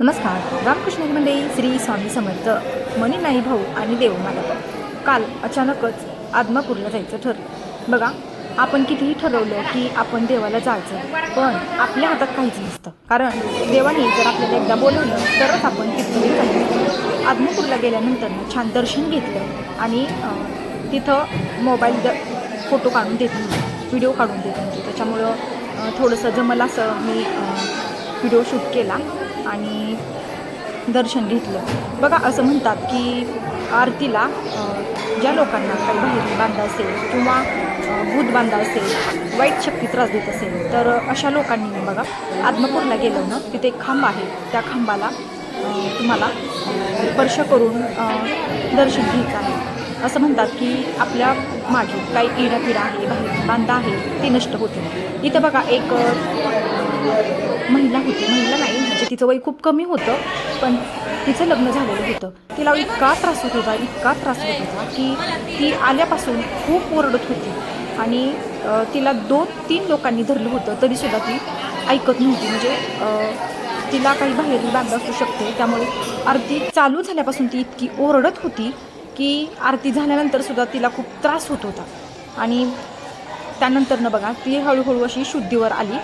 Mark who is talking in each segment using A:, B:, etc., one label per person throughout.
A: नमस्कार. रामकृष्ण मंडळी श्री स्वामी समर्थ मनी नाही भाऊ आणि देव मला. काल अचानकच आदमापूरला जायचं ठरलं. बघा आपण कितीही ठरवलं की आपण देवाला जायचं पण आपल्या हातात काहीच नसतं. कारण देवाने जर आपल्याला एकदा बोलवलं तरच आपण तिथून जायचं आदमापूरला गेल्यानंतर छान दर्शन घेतलं आणि तिथं मोबाईल द फोटो काढून देत नव्हते व्हिडिओ काढून देत नव्हते त्याच्यामुळं थोडंसं जमलं असं मी व्हिडिओ शूट केला आणि दर्शन घेतलं. बघा असं म्हणतात की आरतीला ज्या लोकांना काही बाहेर बांधा असेल किंवा भूत बांधा असेल वाईट शक्ती त्रास देत असेल तर अशा लोकांनी बघा आत्मपूरला गेलं ना तिथे एक खांब आहे. त्या खांबाला तुम्हाला स्पर्श करून दर्शन घ्यायचं आहे. असं म्हणतात की आपल्या मागे काही इडापिडा आहे बाहेर बांधा आहे ते नष्ट होते इथं बघा एक महिला होती. महिला नाही म्हणजे तिचं वय खूप कमी होतं पण तिचं लग्न झालेलं होतं. तिला इतका त्रास होत होता इतका त्रास होत होता की ती आल्यापासून खूप ओरडत होती. आणि तिला दोन तीन लोकांनी धरलं होतं तरीसुद्धा ती ऐकत नव्हती. म्हणजे तिला काही बाहेरील बांध असू शकते त्यामुळे आरती चालू झाल्यापासून ती इतकी ओरडत होती की आरती झाल्यानंतर सुद्धा तिला खूप त्रास होत होता. आणि त्यानंतरनं बघा ती हळूहळू अशी शुद्धीवर आली.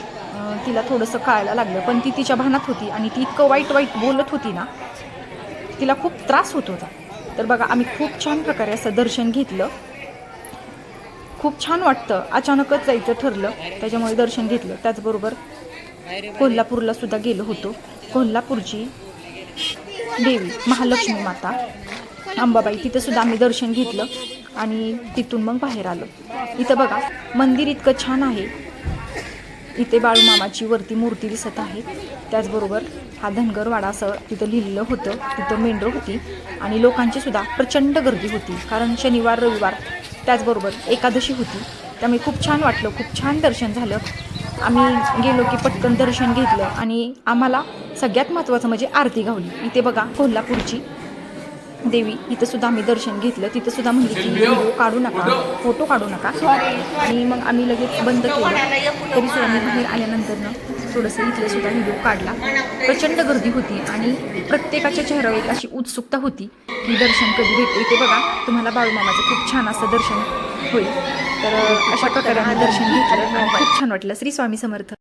A: तिला थोडंसं कळायला लागलं. पण ती तिच्या भानात होती आणि ती इतकं वाईट वाईट बोलत होती ना तिला खूप त्रास होत होता. तर बघा आम्ही खूप छान प्रकारे असं दर्शन घेतलं. खूप छान वाटतं. अचानकच जायचं ठरलं त्याच्यामुळे दर्शन घेतलं. त्याचबरोबर कोल्हापूरला सुद्धा गेलो होतो. कोल्हापूरची देवी महालक्ष्मी माता अंबाबाई तिथं सुद्धा आम्ही दर्शन घेतलं आणि तिथून मग बाहेर आलो. इथं बघा मंदिर इतकं छान आहे. इथे बाळूमामाची वरती मूर्ती दिसत आहे. त्याचबरोबर हा धनगरवाडा असं तिथं लिहिलेलं होतं. तिथं मेंढर होती आणि लोकांची सुद्धा प्रचंड गर्दी होती. कारण शनिवार रविवार त्याचबरोबर एकादशी होती. त्यामुळे खूप छान वाटलं खूप छान दर्शन झालं. आम्ही गेलो की पटकन दर्शन घेतलं आणि आम्हाला सगळ्यात महत्त्वाचं म्हणजे आरती गावली इथे बघा कोल्हापूरची देवी इथं सुद्धा आम्ही दर्शन घेतलं. तिथं सुद्धा म्हणजे की व्हिडिओ काढू नका फोटो काढू नका. आणि मग आम्ही लगेच बंद केलं. तरी सुद्धा आम्ही बाहेर आल्यानंतरनं थोडंसं इथलं सुद्धा व्हिडिओ काढला. प्रचंड गर्दी होती आणि प्रत्येकाच्या चेहऱ्यावर एक अशी उत्सुकता होती की दर्शन कधी भेटते. ते बघा तुम्हाला बाळूमामाचं खूप छान असं दर्शन होईल. तर अशा प्रकारे आम्ही दर्शन घेतलं खूप छान वाटलं. श्री स्वामी समर्थ.